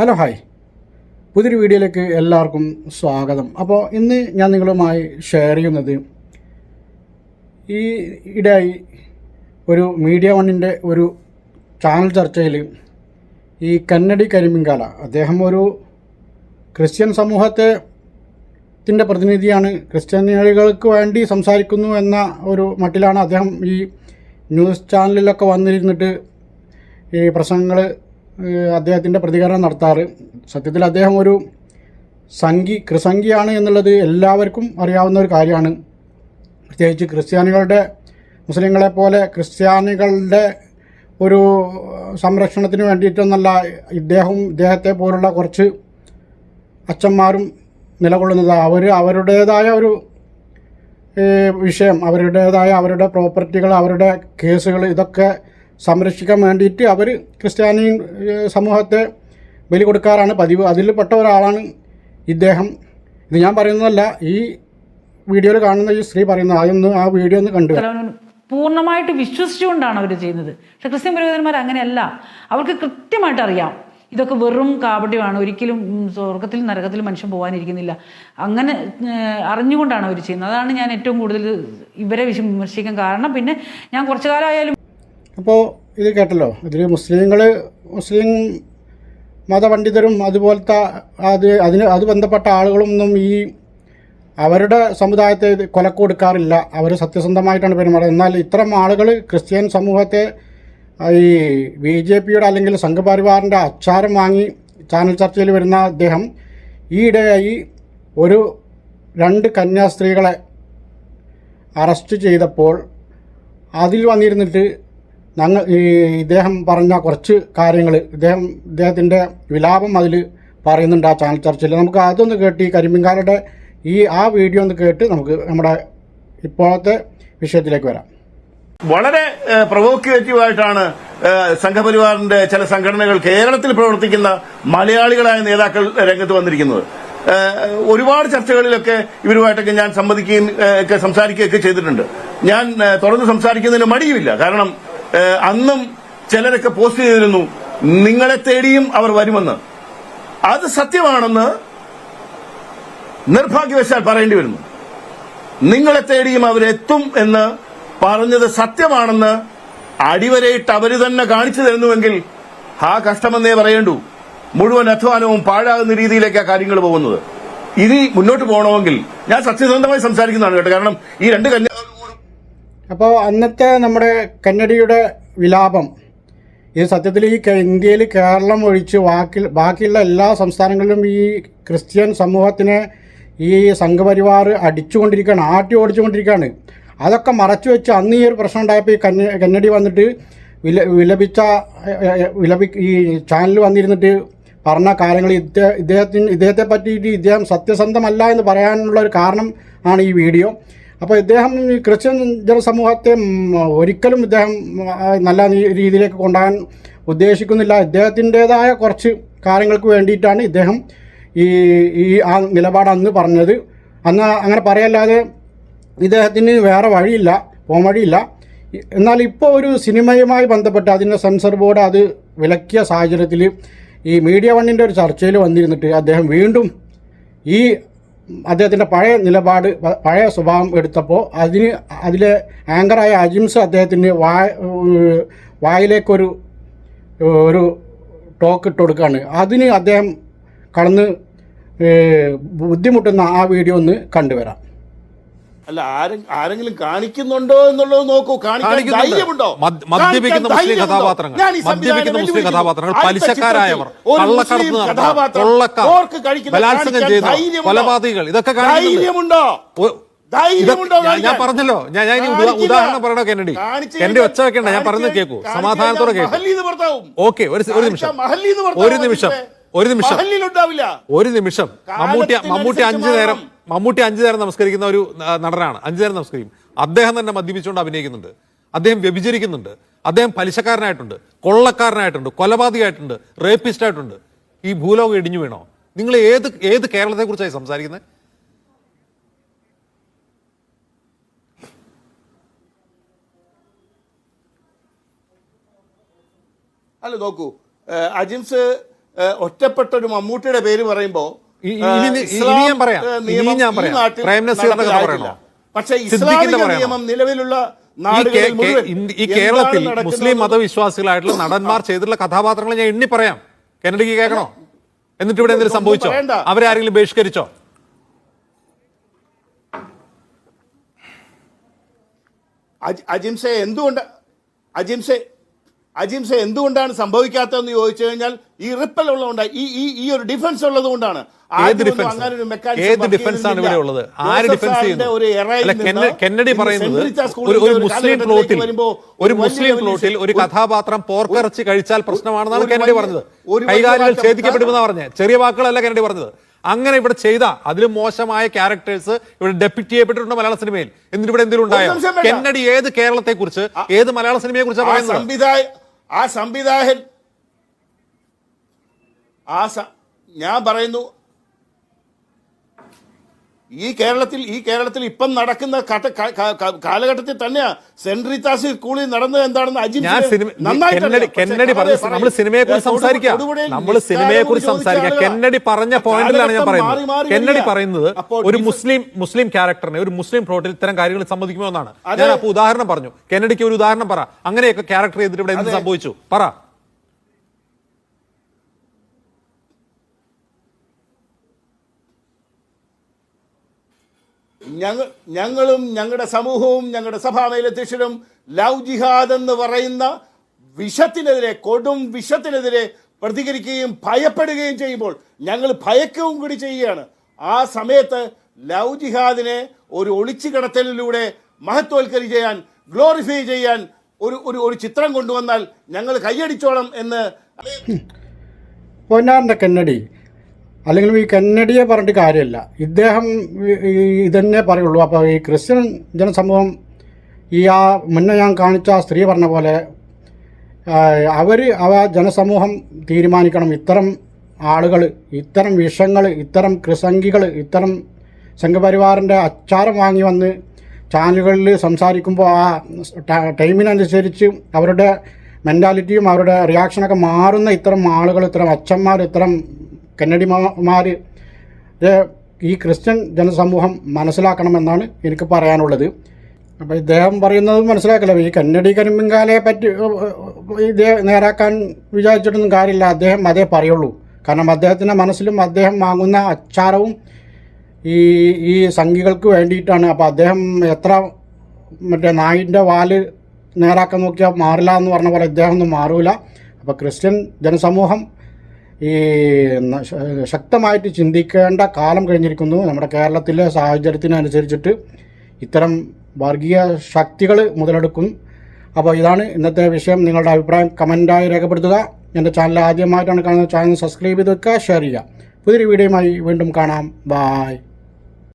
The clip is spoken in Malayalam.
Hello hi. പുതിയൊരു വീഡിയോയിലേക്ക് എല്ലാവർക്കും സ്വാഗതം. അപ്പോൾ ഇന്ന് ഞാൻ നിങ്ങളുമായി ഷെയർ ചെയ്യുന്നത് ഈ ഇടയായി ഒരു മീഡിയ വണ്ണിന്റെ ഒരു ചാനൽ ചർച്ചയിൽ ഈ കന്നഡി കരിമിങ്കാല അദ്ദേഹം ഒരു ക്രിസ്ത്യൻ സമൂഹത്തെ ത്തിന്റെ പ്രതിനിധിയാണ്. ക്രിസ്ത്യാനികൾക്ക് വേണ്ടി സംസാരിക്കുന്നു എന്ന ഒരു മട്ടിലാണ് അദ്ദേഹം ഈ ന്യൂസ് ചാനലിലൊക്കെ വന്നിരുന്നിട്ട് ഈ പ്രസംഗങ്ങൾ അദ്ദേഹത്തിന്റെ പ്രതികരണം നടത്താറ്. സത്യത്തിൽ അദ്ദേഹം ഒരു സംഘി ക്രിസംഖിയാണ് എന്നുള്ളത് എല്ലാവർക്കും അറിയാവുന്ന ഒരു കാര്യമാണ്. പ്രത്യേകിച്ച് ക്രിസ്ത്യാനികളുടെ മുസ്ലിങ്ങളെ പോലെ ക്രിസ്ത്യാനികളുടെ ഒരു സംരക്ഷണത്തിന് വേണ്ടിയിട്ടൊന്നല്ല ഇദ്ദേഹവും ഇദ്ദേഹത്തെ പോലുള്ള കുറച്ച് അച്ഛന്മാരും നിലകൊള്ളുന്നത്. അവർ അവരുടേതായ ഒരു വിഷയം അവരുടേതായ അവരുടെ പ്രോപ്പർട്ടികൾ അവരുടെ കേസുകൾ ഇതൊക്കെ സംരക്ഷിക്കാൻ വേണ്ടിയിട്ട് അവർ ക്രിസ്ത്യാനി സമൂഹത്തെ ബലി കൊടുക്കാറാണ് പതിവ്. അതിൽപ്പെട്ട ഒരാളാണ് ഇദ്ദേഹം. ഇത് ഞാൻ പറയുന്നതല്ല ഈ വീഡിയോയിൽ കാണുന്ന ഈ സ്ത്രീ പറയുന്നത്. ആദ്യം ആ വീഡിയോ ഒന്ന് കണ്ടു. പൂർണമായിട്ട് വിശ്വസിച്ചുകൊണ്ടാണ് അവർ ചെയ്യുന്നത്. പക്ഷെ ക്രിസ്ത്യൻ പുരോഹിതന്മാർ അങ്ങനെയല്ല. അവർക്ക് കൃത്യമായിട്ട് അറിയാം. ഇതൊക്കെ വെറും കാപട്യമാണ്. ഒരിക്കലും സ്വർഗത്തിൽ നരകത്തിലും മനുഷ്യൻ പോകാനിരിക്കുന്നില്ല അങ്ങനെ അറിഞ്ഞുകൊണ്ടാണ് അവർ ചെയ്യുന്നത്. അതാണ് ഞാൻ ഏറ്റവും കൂടുതൽ ഇവരെ വിമർശിക്കാൻ കാരണം. പിന്നെ ഞാൻ കുറച്ചു കാലമായാലും അപ്പോൾ ഇത് കേട്ടല്ലോ. ഇതിൽ മുസ്ലിങ്ങൾ മുസ്ലിം മതപണ്ഡിതരും അതുപോലത്തെ അത് അതിന് അത് ബന്ധപ്പെട്ട ആളുകളൊന്നും ഈ അവരുടെ സമുദായത്തെ ഇത് കൊലക്ക് കൊടുക്കാറില്ല. അവർ സത്യസന്ധമായിട്ടാണ് പെരുമാറുന്നത്. എന്നാൽ ഇത്തരം ആളുകൾ ക്രിസ്ത്യൻ സമൂഹത്തെ ഈ ബി ജെ പിയുടെ അല്ലെങ്കിൽ സംഘപരിവാറിന്റെ അച്ചാരം വാങ്ങി ചാനൽ ചർച്ചയിൽ വരുന്ന അദ്ദേഹം ഈയിടെയായി ഒരു രണ്ട് കന്യാസ്ത്രീകളെ അറസ്റ്റ് ചെയ്തപ്പോൾ അതിൽ വന്നിരുന്നിട്ട് ഞങ്ങൾ ഈ ഇദ്ദേഹം പറഞ്ഞ കുറച്ച് കാര്യങ്ങൾ ഇദ്ദേഹം ഇദ്ദേഹത്തിന്റെ വിലാപം അതിൽ പറയുന്നുണ്ട് ആ ചാനൽ ചർച്ചയിൽ. നമുക്ക് അതൊന്ന് കേട്ട് ഈ കരിമ്പിങ്കാരുടെ ഈ ആ വീഡിയോ ഒന്ന് കേട്ട് നമുക്ക് നമ്മുടെ ഇപ്പോഴത്തെ വിഷയത്തിലേക്ക് വരാം. വളരെ പ്രവോക്കേറ്റീവായിട്ടാണ് സംഘപരിവാറിന്റെ ചില സംഘടനകൾ കേരളത്തിൽ പ്രവർത്തിക്കുന്ന മലയാളികളായ നേതാക്കൾ രംഗത്ത് വന്നിരിക്കുന്നത്. ഒരുപാട് ചർച്ചകളിലൊക്കെ ഇവരുമായിട്ടൊക്കെ ഞാൻ സംവദിക്കുകയും ഒക്കെ സംസാരിക്കുകയൊക്കെ ചെയ്തിട്ടുണ്ട്. ഞാൻ തുറന്ന് സംസാരിക്കുന്നതിന് മടിയുമില്ല. കാരണം അന്നും ചിലരൊക്കെ പോസ്റ്റ് ചെയ്തിരുന്നു നിങ്ങളെ തേടിയും അവർ വരുമെന്ന്. അത് സത്യമാണെന്ന് നിർഭാഗ്യവശാൽ പറയേണ്ടി വരുന്നു. നിങ്ങളെ തേടിയും അവരെത്തും എന്ന് പറഞ്ഞത് സത്യമാണെന്ന് അടിവരയിട്ട് അവർ തന്നെ കാണിച്ചു തരുന്നുവെങ്കിൽ ആ കഷ്ടമെന്നേ പറയേണ്ടൂ. മുഴുവൻ അധ്വാനവും പാഴാകുന്ന രീതിയിലേക്കാണ് കാര്യങ്ങൾ പോകുന്നത്. ഇനി മുന്നോട്ട് പോകണമെങ്കിൽ ഞാൻ സത്യസന്ധമായി സംസാരിക്കുന്നതാണ് കേട്ടോ. കാരണം ഈ രണ്ട് കന്യാ അപ്പോൾ അന്നത്തെ നമ്മുടെ കന്നഡിയുടെ വിലാപം ഈ സത്യത്തിൽ ഈ ഇന്ത്യയിൽ കേരളം ഒഴിച്ച് ബാക്കി ബാക്കിയുള്ള എല്ലാ സംസ്ഥാനങ്ങളിലും ഈ ക്രിസ്ത്യൻ സമൂഹത്തിനെ ഈ സംഘപരിവാർ അടിച്ചുകൊണ്ടിരിക്കുകയാണ് ആട്ടി ഓടിച്ചുകൊണ്ടിരിക്കുകയാണ്. അതൊക്കെ മറച്ചു വെച്ച് അന്ന് ഈ ഒരു പ്രശ്നം ഉണ്ടായപ്പോൾ ഈ കന്ന കന്നഡി വന്നിട്ട് വില വിലപിച്ച വിലപി ഈ ചാനൽ വന്നിരുന്നിട്ട് പറഞ്ഞ കാര്യങ്ങൾ ഇദ്ദേഹ ഇദ്ദേഹത്തിന് ഇദ്ദേഹത്തെ പറ്റിയിട്ട് ഇദ്ദേഹം സത്യസന്ധമല്ല എന്ന് പറയാനുള്ള ഒരു കാരണം ആണ് ഈ വീഡിയോ. അപ്പോൾ ഇദ്ദേഹം ഈ ക്രിസ്ത്യൻ ജനസമൂഹത്തെ ഒരിക്കലും ഇദ്ദേഹം നല്ല രീതിയിലേക്ക് കൊണ്ടുപോകാൻ ഉദ്ദേശിക്കുന്നില്ല. ഇദ്ദേഹത്തിന്റെതായ കുറച്ച് കാര്യങ്ങൾക്ക് വേണ്ടിയിട്ടാണ് ഇദ്ദേഹം ഈ ഈ ആ നിലപാട് അന്ന് പറഞ്ഞത്. അന്ന് അങ്ങനെ പറയല്ലാതെ ഇദ്ദേഹത്തിന് വേറെ വഴിയില്ല പോകാൻ വഴിയില്ല. എന്നാൽ ഇപ്പോൾ ഒരു സിനിമയുമായി ബന്ധപ്പെട്ട് അതിന്റെ സെൻസർ ബോർഡ് അത് വിലക്കിയ സാഹചര്യത്തിൽ ഈ മീഡിയ വണ്ണിന്റെ ഒരു ചർച്ചയിൽ വന്നിരുന്നിട്ട് അദ്ദേഹം വീണ്ടും ഈ അദ്ദേഹത്തിന്റെ പഴയ നിലപാട് പഴയ സ്വഭാവം എടുത്തപ്പോൾ അതിന് അതിലെ ആങ്കറായ അജിംസ് അദ്ദേഹത്തിന്റെ വായ വായിലേക്കൊരു ഒരു ടോക്ക് ഇട്ട് കൊടുക്കുകയാണ് അതിന് അദ്ദേഹം കടന്ന് ബുദ്ധിമുട്ടുന്ന ആ വീഡിയോ ഒന്ന് കണ്ടുവരാം. അല്ല ആരെ- ആരെങ്കിലും കാണിക്കുന്നുണ്ടോ എന്നുള്ളത് നോക്കൂ. മദ്യപിക്കുന്ന മുസ്ലിം കഥാപാത്രങ്ങൾ. മദ്യപിക്കുന്ന മുസ്ലിം കഥാപാത്രങ്ങൾ. പലിശക്കാരായവർ. ബലാത്സംഗം ചെയ്യുന്ന? കൊലപാതകികൾ. ഇതൊക്കെ കാണിക്കുന്നുണ്ടോ. ഞാൻ- പറഞ്ഞല്ലോ. ഞാൻ ഞാൻ ഉദാഹരണം പറയണോ കെന്നഡി? എന്റെ ഒച്ച വെക്കണ്ട. ഞാൻ പറഞ്ഞു പറയുന്നത് കേൾക്കൂ സമാധാനത്തോടെ കേൾക്കും. ഓക്കെ ഒരു നിമിഷം. ഒരു നിമിഷം. ഒരു നിമിഷം. ഒരു നിമിഷം. മമ്മൂട്ടി മമ്മൂട്ടി അഞ്ചു നേരം. മമ്മൂട്ടി അഞ്ചു നേരം നമസ്കരിക്കുന്ന ഒരു നടനാണ്. അഞ്ചു നേരം നമസ്കരിക്കും. അദ്ദേഹം തന്നെ മദ്യപിച്ചുകൊണ്ട് അഭിനയിക്കുന്നുണ്ട്. അദ്ദേഹം വ്യഭിചരിക്കുന്നുണ്ട്. അദ്ദേഹം പലിശക്കാരനായിട്ടുണ്ട്. കൊള്ളക്കാരനായിട്ടുണ്ട്. കൊലപാതകമായിട്ടുണ്ട് റേപ്പിസ്റ്റ് ആയിട്ടുണ്ട് ഈ ഭൂലോകം ഇടിഞ്ഞു വീണോ? നിങ്ങൾ ഏത് ഏത് കേരളത്തെ കുറിച്ചായി സംസാരിക്കുന്നത്? അല്ല നോക്കൂ. അജിംസ് ഒറ്റപ്പെട്ട ഒരു മമ്മൂട്ടിയുടെ പേര് പറയുമ്പോ ഇ- ഇ- ഇനി- ഏഹ്, ഇനി ഇസ്ലാം. നിയമം? പക്ഷേ ഇസ്ലാമിക നിയമം നിലവിലുള്ള ഈ കേരളത്തിൽ മുസ്ലിം മതവിശ്വാസികളായിട്ടുള്ള നടന്മാർ ചെയ്തിട്ടുള്ള കഥാപാത്രങ്ങൾ ഞാൻ എണ്ണി പറയാം കെനഡിക്ക് കേൾക്കണോ? എന്നിട്ട് ഇവിടെ എന്തെങ്കിലും സംഭവിച്ചോ. അവരെ ആരെങ്കിലും ബഹിഷ്കരിച്ചോ? അജ്- അജിംസെ എന്തുകൊണ്ട് അജിംസെ അജിംസെ എന്തുകൊണ്ടാണ് സംഭവിക്കാത്തതെന്ന് ചോദിച്ചു കഴിഞ്ഞാൽ ഈ റിപ്പൽ ഉള്ളതുകൊണ്ടാണ്. ഈ ഈ ഈ ഒരു ഡിഫൻസ് ഉള്ളത് കൊണ്ടാണ് ഏത് ഡിഫൻസ് ആണ് ഇവിടെ ഉള്ളത് ആര് ഡിഫൻസ് ചെയ്യുന്നു? കെന്നഡി പറയുന്നത് ഒരു മുസ്ലിം പ്ലോട്ടിൽ ഒരു മുസ്ലിം പ്ലോട്ടിൽ ഒരു കഥാപാത്രം പോർക്കിറച്ചി കഴിച്ചാൽ പ്രശ്നമാണെന്നാണ് കെന്നഡി പറഞ്ഞത്. കൈകാര്യങ്ങൾ കൈകാലുകൾ ഛേദിക്കപ്പെടുമെന്നാണ് പറഞ്ഞത്. ചെറിയ വാക്കുകളല്ല കെന്നഡി പറഞ്ഞത്. അങ്ങനെ ഇവിടെ ചെയ്ത അതിലും മോശമായ ക്യാരക്ടേഴ്സ് ഇവിടെ ഡെപ്യൂട്ടി ചെയ്യപ്പെട്ടിട്ടുണ്ട് മലയാള സിനിമയിൽ. എന്നിട്ട് ഇവിടെ എന്തെങ്കിലും ഉണ്ടായോ? കെന്നഡി ഏത് കേരളത്തെ കുറിച്ച് ഏത് മലയാള സിനിമയെ കുറിച്ചാണ് പറയുന്നത്? ആ സംവിധായകൻ ആ ഞാൻ പറയുന്നു ഈ കേരളത്തിൽ ഈ കേരളത്തിൽ ഇപ്പം നടക്കുന്ന കാലഘട്ടത്തിൽ തന്നെയാ സെന്റ് റീതാസ് സ്കൂളിൽ നടന്നത് എന്താണെന്ന് അജിത് കെന്നഡി നമ്മൾ സിനിമയെ കുറിച്ച് സംസാരിക്കാം. നമ്മൾ സിനിമയെ കുറിച്ച് സംസാരിക്കാം. കെന്നഡി പറഞ്ഞ പോയിന്റിലാണ് ഞാൻ പറയുന്നത്. കെന്നഡി പറയുന്നത് ഒരു മുസ്ലിം മുസ്ലിം ക്യാരക്ടറിനെ ഒരു മുസ്ലിം പ്ലോട്ടിൽ ഇത്തരം കാര്യങ്ങൾ സമ്മതിക്കുമോ എന്നാണ്. ഞാൻ അപ്പൊ ഉദാഹരണം പറഞ്ഞു. കെന്നഡിക്ക് ഒരു ഉദാഹരണം പറ. അങ്ങനെയൊക്കെ ക്യാരക്ടർ ചെയ്തിട്ട് ഇവിടെ എന്ത് സംഭവിച്ചു? പറ. ഞങ്ങളും ഞങ്ങളുടെ സമൂഹവും ഞങ്ങളുടെ സഭാ മേലധ്യക്ഷനും ലവ് ജിഹാദ് എന്ന് പറയുന്ന വിഷത്തിനെതിരെ കൊടും വിഷത്തിനെതിരെ പ്രതികരിക്കുകയും ഭയപ്പെടുകയും ചെയ്യുമ്പോൾ ഞങ്ങൾ ഭയക്കുകയും കൂടി ചെയ്യുകയാണ്. ആ സമയത്ത് ലവ് ജിഹാദിനെ ഒരു ഒളിച്ചു കിടത്തലിലൂടെ മഹത്വവൽക്കരി ചെയ്യാൻ ഗ്ലോറിഫൈ ചെയ്യാൻ ഒരു ഒരു ഒരു ചിത്രം കൊണ്ടുവന്നാൽ ഞങ്ങൾ കൈയടിച്ചോളം എന്ന് പൊന്നാറിന്റെ കെന്നഡി അല്ലെങ്കിൽ ഈ കെന്നഡിയെ പറഞ്ഞിട്ട് കാര്യമില്ല. ഇദ്ദേഹം ഇതന്നെ പറയുള്ളൂ. അപ്പോൾ ഈ ക്രിസ്ത്യൻ ജനസമൂഹം ഈ ആ മുന്നേ ഞാൻ കാണിച്ച ആ സ്ത്രീ പറഞ്ഞ പോലെ അവർ അവ ജനസമൂഹം തീരുമാനിക്കണം. ഇത്തരം ആളുകൾ ഇത്തരം വിഷങ്ങൾ ഇത്തരം കൃസംഗികൾ ഇത്തരം സംഘപരിവാറിന്റെ അച്ചാരം വാങ്ങി വന്ന് ചാനലുകളിൽ സംസാരിക്കുമ്പോൾ ആ ടൈമിനനുസരിച്ച് അവരുടെ മെന്റാലിറ്റിയും അവരുടെ റിയാക്ഷനൊക്കെ മാറുന്ന ഇത്തരം ആളുകൾ ഇത്തരം അച്ഛന്മാർ ഇത്തരം കന്നഡിമാർ ഈ ക്രിസ്ത്യൻ ജനസമൂഹം മനസ്സിലാക്കണമെന്നാണ് എനിക്ക് പറയാനുള്ളത്. അപ്പോൾ ഇദ്ദേഹം പറയുന്നത് മനസ്സിലാക്കില്ല? ഈ കന്നഡി കരിമ്പിങ്കാലയെ പറ്റി ഇദ്ദേഹം നേരാക്കാൻ വിചാരിച്ചിട്ടൊന്നും കാര്യമില്ല. അദ്ദേഹം അതേ പറയുള്ളൂ. കാരണം അദ്ദേഹത്തിന്റെ മനസ്സിലും അദ്ദേഹം വാങ്ങുന്ന അച്ചാരവും ഈ ഈ സംഘികൾക്ക് വേണ്ടിയിട്ടാണ്. അപ്പോൾ അദ്ദേഹം എത്ര മറ്റേ നായിന്റെ വാൽ നേരാക്കാൻ നോക്കിയാൽ മാറില്ല എന്ന് പറഞ്ഞ പോലെ ഇദ്ദേഹം ഒന്നും മാറൂല. അപ്പോൾ ക്രിസ്ത്യൻ ജനസമൂഹം ഈ ശക്തമായിട്ട് ചിന്തിക്കേണ്ട കാലം കഴിഞ്ഞിരിക്കുന്നു. നമ്മുടെ കേരളത്തിലെ സാഹചര്യത്തിനനുസരിച്ചിട്ട് ഇത്തരം വർഗീയ ശക്തികൾ മുതലെടുക്കും. അപ്പോൾ ഇതാണ് ഇന്നത്തെ വിഷയം. നിങ്ങളുടെ അഭിപ്രായം കമന്റായി രേഖപ്പെടുത്തുക. എന്റെ ചാനൽ ആദ്യമായിട്ടാണ് കാണുന്നത്. ചാനൽ സബ്സ്ക്രൈബ് ചെയ്ത് വെക്കുക ഷെയർ ചെയ്യുക. പുതിയൊരു വീഡിയോയുമായി വീണ്ടും കാണാം. ബായ്